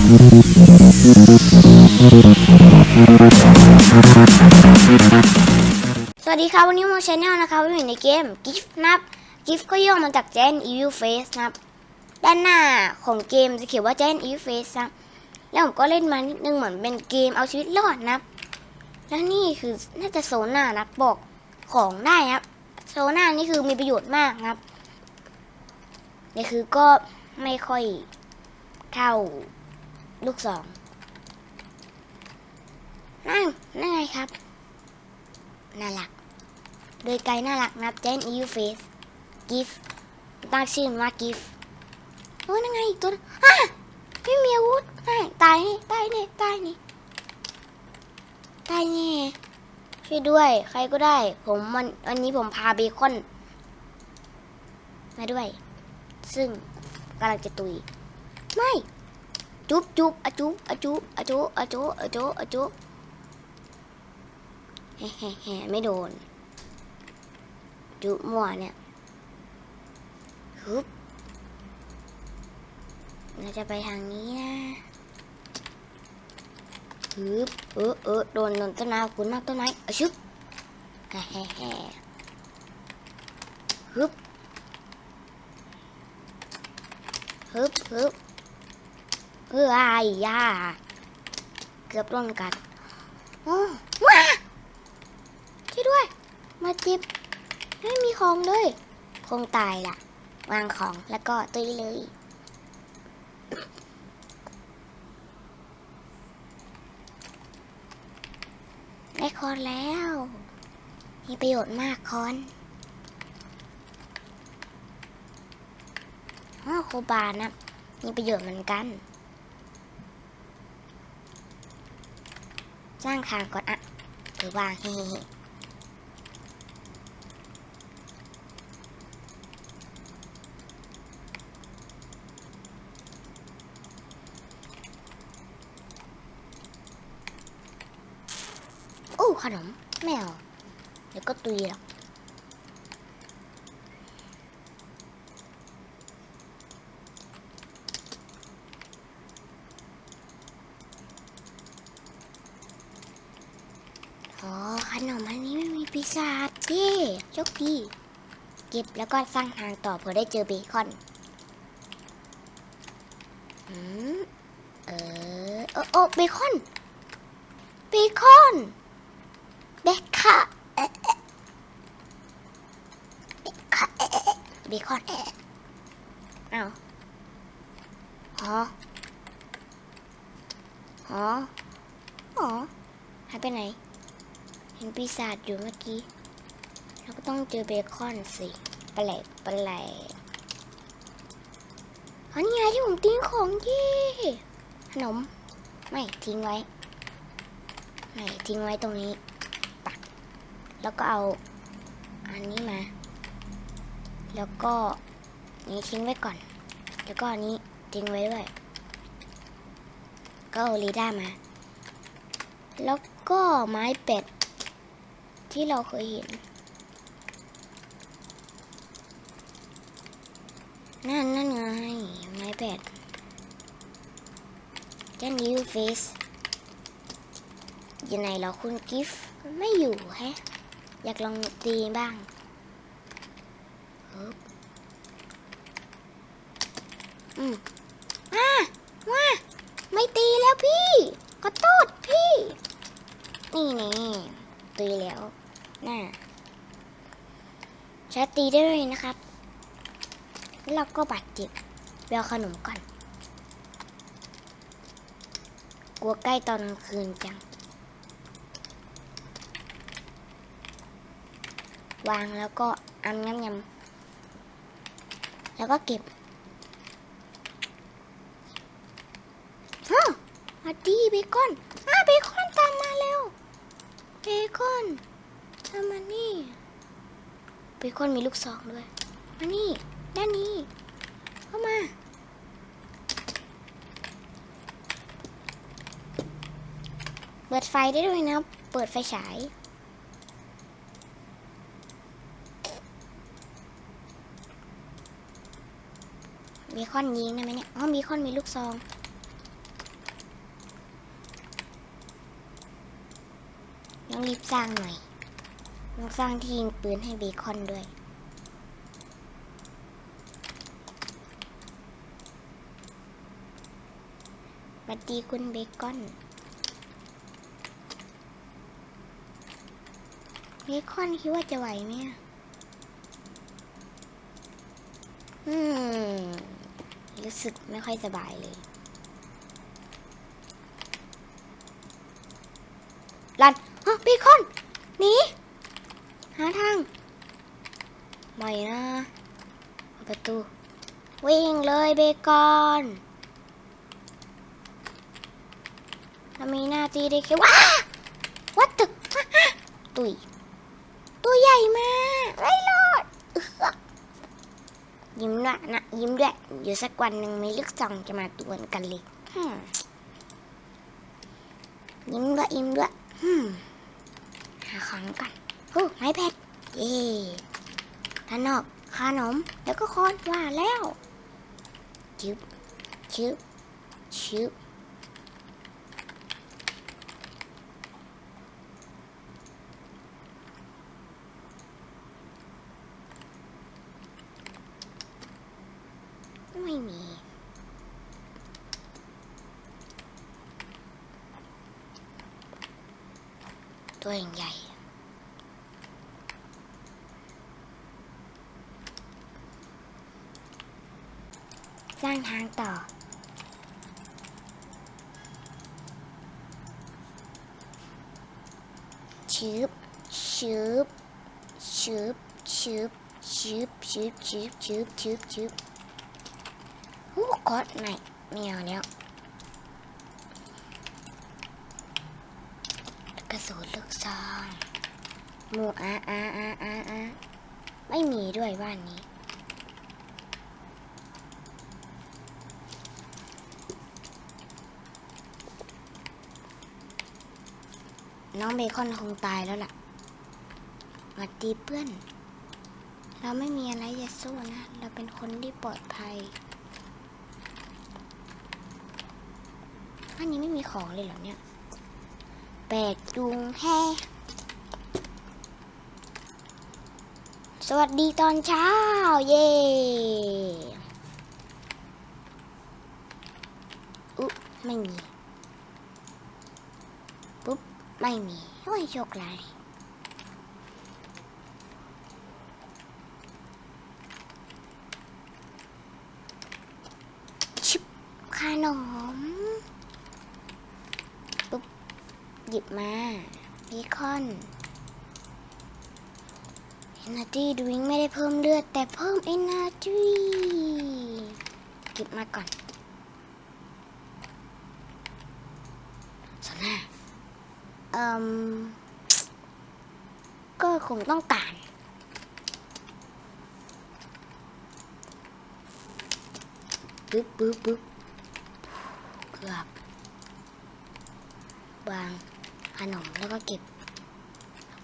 สวัสดีครับ วันนี้มาชแนลนะครับอยู่ในเกม Gift นับ Gift ก็ย่อมาจาก Giant Evil Face นะครับ ด้านหน้าของเกมจะเขียนว่า Giant Evil Face นะครับแล้วผมก็เล่นมานิดนึงเหมือนเป็นเกมเอาชีวิตรอดนะครับแล้วนี่คือน่าจะโซน่านะบอกของได้ครับโซน่านี่คือมีประโยชน์มากนะครับนี่คือก็ไม่ค่อยเท่า ลูกสองนั่นนั่นไงครับ น่ารัก โดยไกลน่ารักนับ Giant Evil Face Gift ตั้งชื่อมันว่า Gift โอ้ยนั่นไงอีกตัวอะไม่มีอาวุธอะตายนี่ตายนี่ตายนี่ตายนี่ช่วยด้วย ใครก็ได้ ผมวันวันนี้ผมพาเบคอนมาด้วย ซึ่งกำลังจะตุย ไม่ จุ๊บจุ๊บอะจุ๊บอะจุ๊บอะจุ๊บอะจุ๊บอะจุ๊บอะจุ๊บแฮ่แฮ่ไม่โดน จุมั่วเนี่ยฮึบเราจะไปทางนี้นะฮึบเออเออโดนโดนต้นไม้ขอบคุณมากต้นไม้เอชึบแฮ่แฮ่แฮ่ฮึบฮึบฮึบ เออไอ้ยาเกือบโดนกัดโอ้ว้าช่วยด้วย มาจิบไม่มีของเลยคงตายละวางของแล้วก็ตุยเลยได้คอนแล้ว มีประโยชน์มากคอนอ๋อโคบานะ มีประโยชน์เหมือนกัน จ้างทางก่อนอะหรือวางเฮ้โอ้ขนมแมวเดี๋ยวก็ตุยหรอกอ๋อขนมอันนี้ไม่มีปีศาจเย่โช คดีเก็บแล้วก็สร้างทางต่อเพื่อได้เจอเบคอนอืมเออโอ้โอ้เบคอน เบคอนเบคอนเอ๊ะเบคอนเอ๊ะเบคอนเอ๊ะเอ้าฮะฮะอ๋อหายไปไหน เห็นปีศาจอยู่เมื่อกี้ เราก็ต้องเจอเบคอนสิแปลกแปลกอันนี้ไงที่ผมทิ้งของยี่ขนม ไม่ทิ้งไว้ ไม่ทิ้งไว้ตรงนี้ปัก แล้วก็เอาอันนี้มา แล้วก็นี้ทิ้งไว้ก่อน แล้วก็อันนี้ทิ้งไว้ด้วย ก็เอาลีด้ามา แล้วก็ไม้เป็ดที่เราเคยเห็น นั่นนั่นไงไม้เป็ดแค่นิ้วเฟสยู่ไหนเหรอคุณกิฟต์ไม่อยู่แฮะ อยากลองตีบ้างอืมว้าว้าไม่ตีแล้วพี่ขอโทษพี่ นี่นี่ตีแล้วน่าใช้ตีได้เลยนะครับ แล้วเราก็บาดเจ็บเอาขนมก่อน กลัวใกล้ตอนกลางคืนจัง วางแล้วก็อัมยำยำแล้วก็เก็บฮะมาดีเบคอนอะเบคอนตามมาเร็ว เบคอนทำมานี่ เบคอนมีลูกซองด้วย มานี่ ด้านนี้ เข้ามา เปิดไฟได้ด้วยนะ เปิดไฟฉาย มีคอนยิงได้ไหมเนี่ย อ๋อ มีคอนมีลูกซองต้องรีบสร้างหน่อยต้องสร้างที่งปืนให้เบคอนด้วย วัสดีคุณเบคอน เบคอนคิดว่าจะไหวไหมอืม รู้สึกไม่ค่อยสบายเลย ลันฮะเบคอน หนี หาทางไม่นะเปิดประตู วิ่งเลยเบคอนเรา มีหน้าที่ได้แค่ว้าวัดตึกตุยตัวใหญ่มากไม่รอดยิ้มด้วยนะยิ้มด้วยเดี๋ยวสักวันหนึ่งมีลูกซองจะมาตวนกันเลยยิ้มด้วยยิ้มด้วยหาของกันโอ้ไม้แพดเย่ด้านนอกขนมแล้วก็คอนว่าแล้วชึบชึบชึบไม่มี ตัวใหญ่ สร้างทางต่อ ชืบชืบชืบชืบชืบชืบชืบชืบชืบชืบโอ้กดไม่ไม่เอาแล้วกระสุนลูกซองหมูอาอาอาอาอาไม่มีด้วยบ้านนี้ น้องเบคอนคงตายแล้วล่ะหวัดดีเพื่อน เราไม่มีอะไรจะสู้นะ เราเป็นคนที่ปลอดภัยอันนี้ไม่มีของเลยเหรอเนี่ยแปลกจุงแฮสวัสดีตอนเช้า เย่อุ๊ไม่มี ปุ๊บ ไม่มีโอ้ยโชคร้ายชิบขนมปุ๊บหยิบมาเบคอน Energy Drink ไม่ได้เพิ่มเลือด แต่เพิ่ม Energy หยิบมาก่อนสนา เอ่มก็คงต้องการปึ๊บปึ๊บปึ๊บเกือบวางขนมแล้วก็เก็บ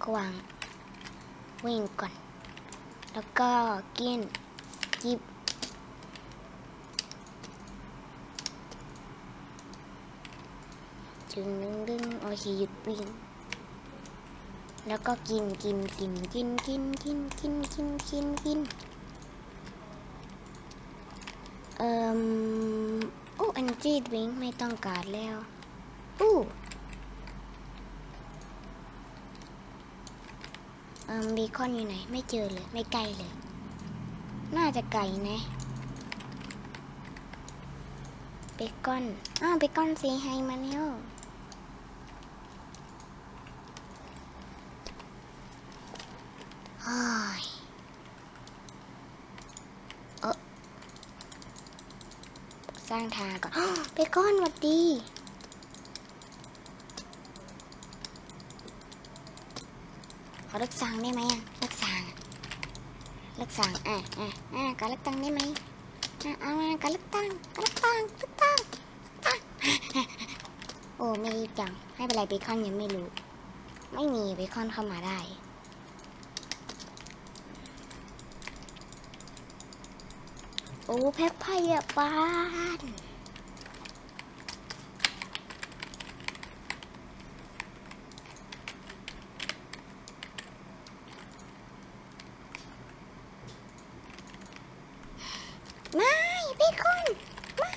ก็วางวิ่งก่อน แล้วก็กินหยิบึงดึงดึงโอเคหยุดวิ่ง แล้วก็กินกินกินกินกินกินกินกินกินกินเอ่มโอ้ energy drink ไม่ต้องการแล้วอู้เอ่มเบคอนอยู่ไหน ไม่เจอเลย ไม่ไกลเลย น่าจะไกลนะเบคอน อ้าวเบคอนซีไฮมาแล้วเฮ้ ยเออสร้างทางก่อนเบคอนหวัดดีขอเลิกสั่งได้ไหมอะเลิกสั่งเลิกสั่งอะอะอะขอเลิกตังได้ไหมอะเอามาขอเลิกตังขอเลิกตังเลิกตังตังโอ้ไม่รีบจังไม่เป็นไรเบคอนยังไม่รู้ ไม่มีเบคอนเข้ามาได้ โอ้แพทพยาบาลไม่พี่คนไม่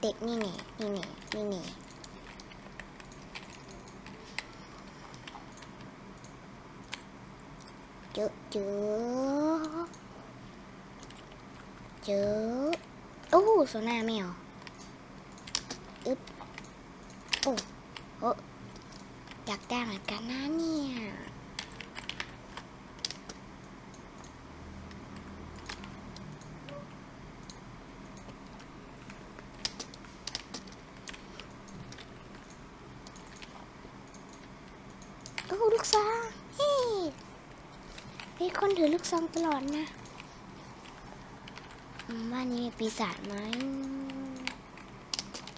เด็กนี่นี่นี่นี่นี่นี่เจอะจอะ เจอโอ้โซน่าไม่เอาอึ๊บโอ้โอ้อยากได้เหมือนกันนะเนี่ยโอ้ลูกซองเฮ้มีคนถือลูกซองตลอดนะ บ้านนี้มีปีศาจไหม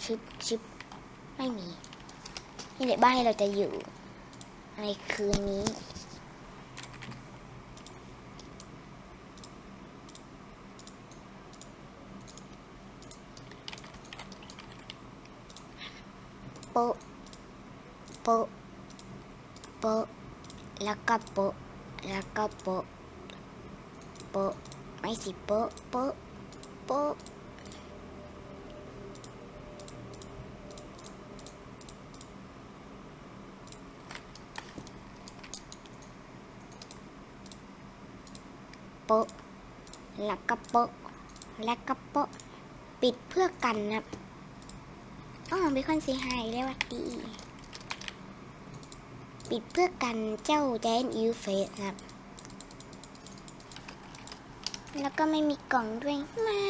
ชิบชิบไม่มีนี่แหละบ้านที่เราจะอยู่ ในคืนนี้โปะโปะโปะแล้วก็โปะแล้วก็โปะโปะไม่สิโปโปะ โปะโปะแล้วก็โปะแล้วก็โปะปิดเพื่อกันนะอ๋อเบคอนซีไฮเรียกว่าดี ปิดเพื่อกันเจ้าแดนอิวเฟสครับ แล้วก็ไม่มีกล่องด้วย ไม่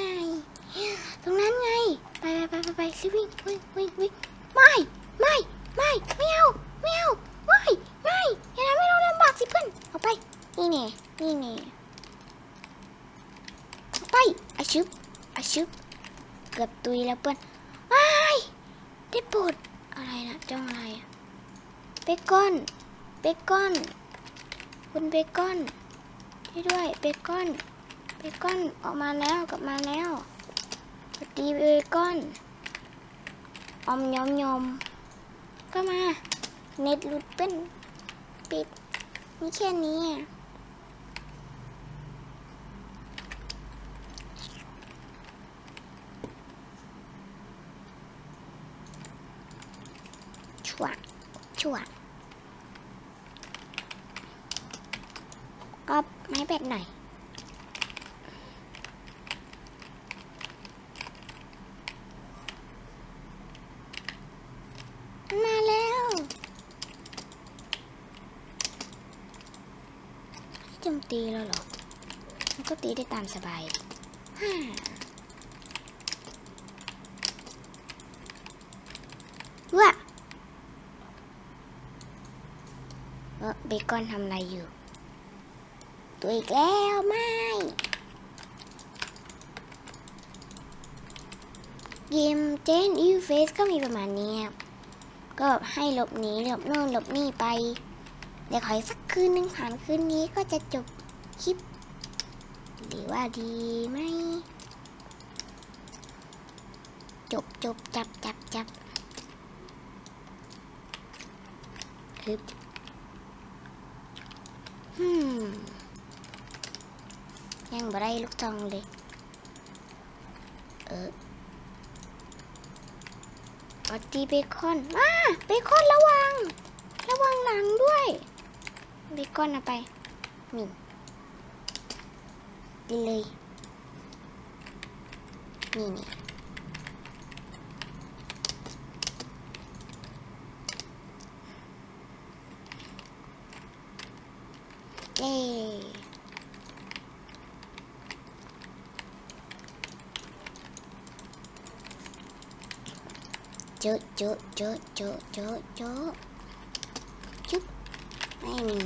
ตรงนั้นไงไปไปไปไปไปรีบวิ่งวิ่งวิ่งวิ่งไม่ ไม่ ไม่ ไม่เอา ไม่เอา ไม่ ไม่อย่าทำให้เราลำบากสิเพื่อนเอาไป นี่เนี่ยนี่เนี่ยเอาไปอาชึบอาชึบเกือบตุยแล้วเพื่อนไม่ได้ปรดอะไรนะจ้องอะไรอะเบคอน เบคอน คุณเบคอนช่วยด้วย เบคอน เบคอนออกมาแล้วกลับมาแล้วสวัสดีเบคอนอมยอมยอมก็มา เน็ตหลุดเป็นปิดนี่แค่นี้อะชั่วชั่วก็ไม้เบ็ดหน่อย มาแล้วโจม ตีแล้วเหรอมันก็ตีได้ตามสบายฮ่าว้าเออเบคอนทำอะไรอยู่ ตัวอีกแล้วไม่เกมเจนอิวเฟสก็มีประมาณนี้ครับก็ให้หลบหนีหลบโน่นหลบนี่ไป เดี๋ยวขอสักคืนหนึ่งผ่านคืนนี้ก็จะจบ คลิปหรือว่าดีไหมจบจบจับจับจับฮึบฮึมยังบ่ได้ลูกจองเลย เออปอตีเบคอนมาเบคอนระวัง ระวังหลังด้วย เบคอนเอาไปนี่ ดีเลยนี่นี่เย้เจอเจอเจอเจอเจอเจอจุ๊บไม่มี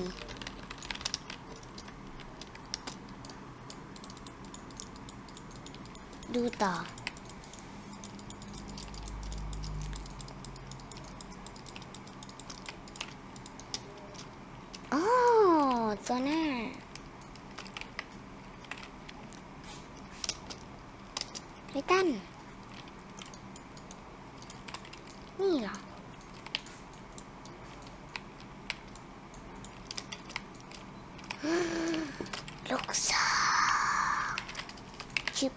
ดูต่อ โอ้โซน่าไททันนี่เหรอ ลูกสาวชิป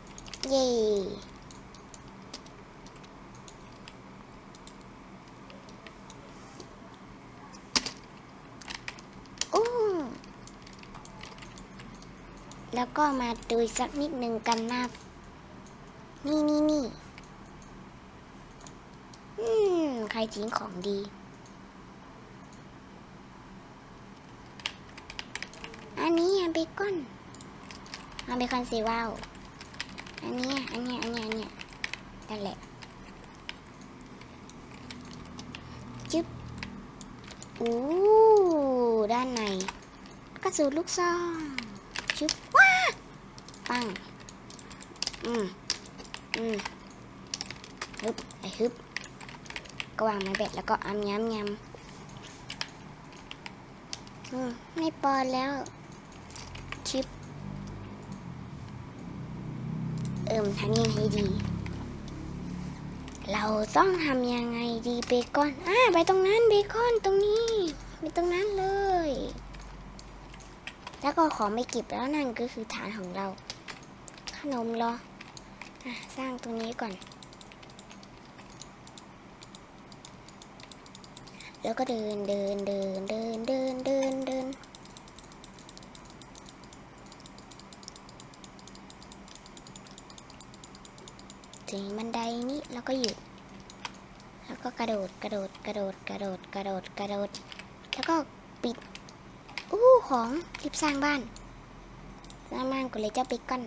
เย่ แล้วก็มาดูสักนิดหนึ่งกันนะนี่นี่นี่อืม ใครทิ้งของดี อันนี้อะเบคอนเอาเบคอนสีว้าวอันนี้อันนี้อันนี้อันนี้นั่นแหละจึ๊บอู้ด้านในกระสุนลูกซอง ปังอืม อืมฮึบไอฮึบ ก็วางไม้เบ็ดแล้วก็อ้ำย้ำยำอืม ไม่ปอนแล้ว ชิป เอิ่มทำยังไงดี เราต้องทำยังไงดีเบคอน อ่า ไปตรงนั้นเบคอนตรงนี้ไปตรงนั้นเลยแล้วก็ของไม่เก็บแล้วนั่นก็คือฐานของเรา ขนมเหรออะสร้างตรงนี้ก่อน แล้วก็เดินเดินเดินเดินเดินเดินเดินถึงบันไดนี้แล้วก็หยุด แล้วก็กระโดดกระโดดกระโดดกระโดดกระโดดกระโดด แล้วก็ปิดอู้ของรีบสร้างบ้านสร้างบ้านก็เลยเจ้าปิกก้อน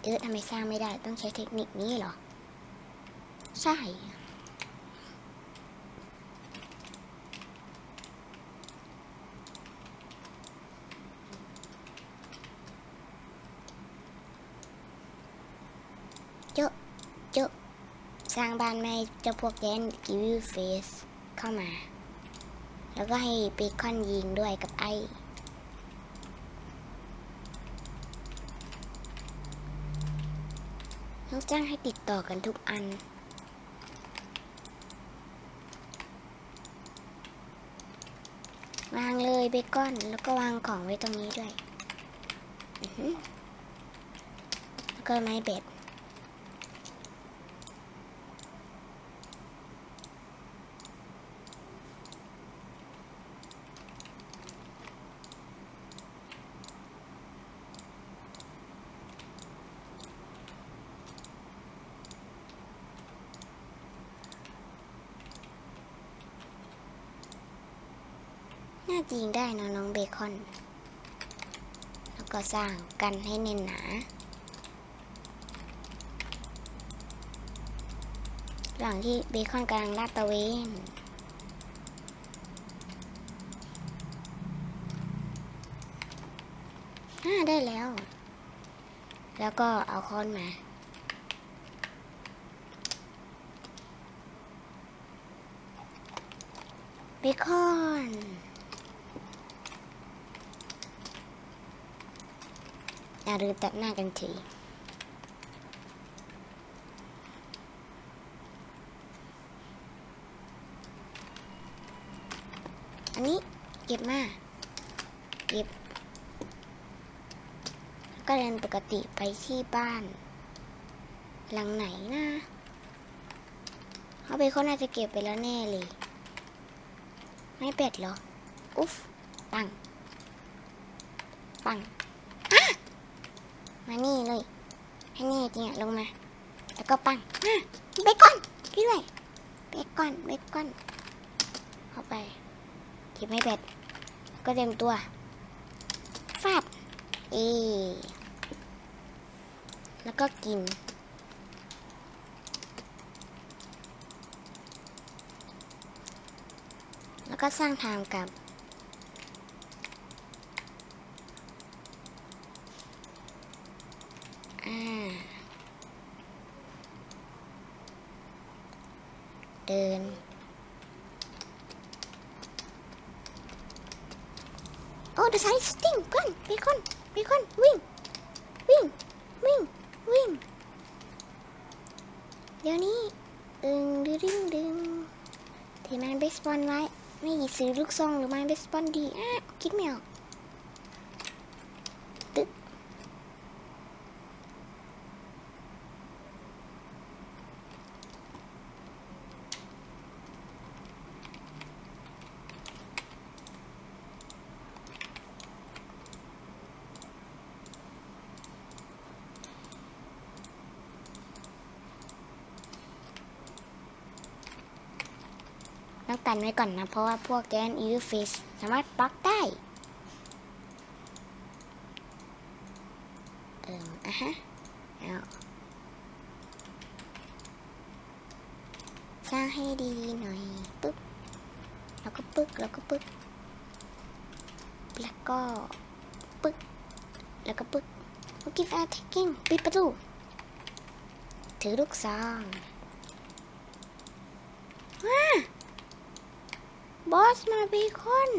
เออทำไมสร้างไม่ได้ต้องใช้เทคนิคนี้เหรอ ใช่เจอะเจอะสร้างบ้านไม่เจ้าพวกแดนกิวิเฟสเข้ามา แล้วก็ให้เบคอนยิงด้วยกับไอ้ ต้อง จ้างให้ติดต่อกันทุกอัน วางเลยเบคอนแล้วก็วางของไว้ตรงนี้ด้วย แล้วก็ไม้เบ็ด น่าจะยิงได้นะน้องเบคอน แล้วก็สร้างกันให้แน่นหนา หลังที่เบคอนกำลังลาดตะเวนอ่าได้แล้ว แล้วก็เอาค้อนมาเบคอน อย่าลืมตัดหน้ากันทีอันนี้เก็บมาเก็บก็เดินปกติไปที่บ้าน หลังไหนนะเขาไปเขาน่าจะเก็บไปแล้วแน่เลย ไม่เป็ดเหรอ อุ๊ฟปัง ปัง มานี่เลยให้นี่จริงอะลงมา แล้วก็ปังอะเบคอนด้วยเบคอนเบคอนเข้าไปเก็บไม่เป็ด ก็เต็มตัวฟาดเอแล้วก็กิน แล้วก็สร้างทางกับ อ่า เดิน โอ้ the side sting เพื่อนเบคอนเบคอนวิ่ง วิ่ง วิ่ง วิ่ง เดี๋ยวนี้ดึงดึงดึงดึงถือไม้เบสบอลไว้ ไม่ซื้อลูกซองหรือไม้เบสบอลดีอะคิดไม่ออก กันไว้ก่อนนะ เพราะว่าพวกแกนอีเฟสสามารถบล็อกได้ เอิ่มอะฮะเอาสร้างให้ดีหน่อย ปึ๊บ แล้วก็ปึ๊กแล้วก็ปึ๊กแล้วก็ปึ๊กแล้วก็ปึ๊กโอเคแอร์ท็กกิ้งปิดประตู ถือลูกซองว้า บอสมาเบคอน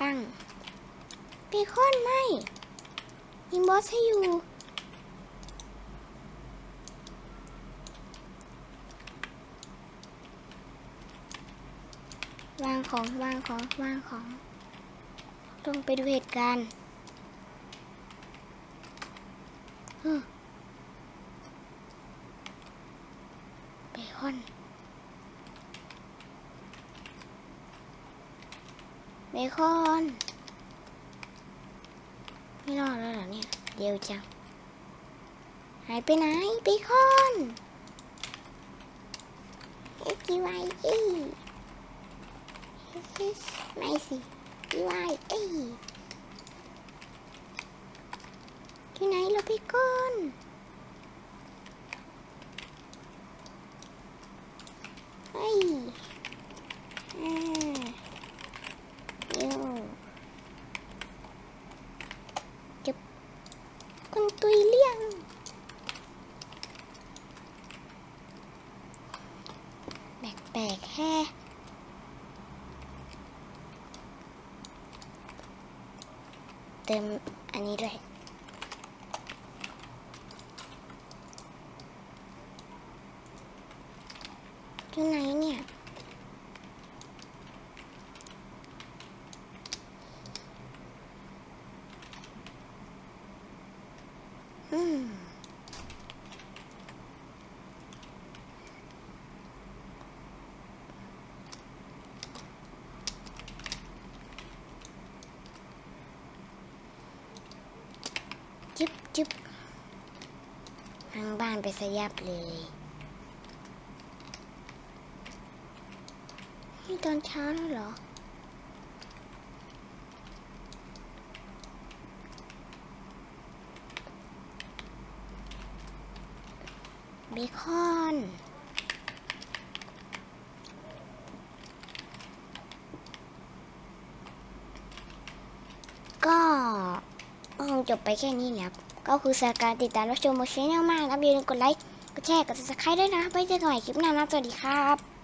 ตั้ง เบคอนไม่ยิงบอสให้อยู่ วางของ วางของ วางของ ลงไปดูเหตุการณ์เบคอน เบคอน ไม่รอดแล้วเหรอเนี่ย เดี๋ยวจัง หายไปไหนเบคอนเอ็กซ์ไวเอ้ยไม่สิอีไวเอ้ที่ไหนเราเบคอนเฮ้ยอ่าเดี๋ยวจะคนตุยเลี้ยง แปลกๆแฮ่ เติมอันนี้ด้วยไหนเนี่ย อืม จึ๊บทางบ้านไปสยับเลยนี่ตอนเช้าแล้วเหรอ เบคอนก็คงจบไปแค่นี้และครับ ก็คือสการติดตามรับชมโมชแนลมากนะบอย่าลืมกดไลค์ กดแชร์ กด subscribe ด้วยนะไว้เจอกันใหม่คลิปหน้านะสวัสดีครับ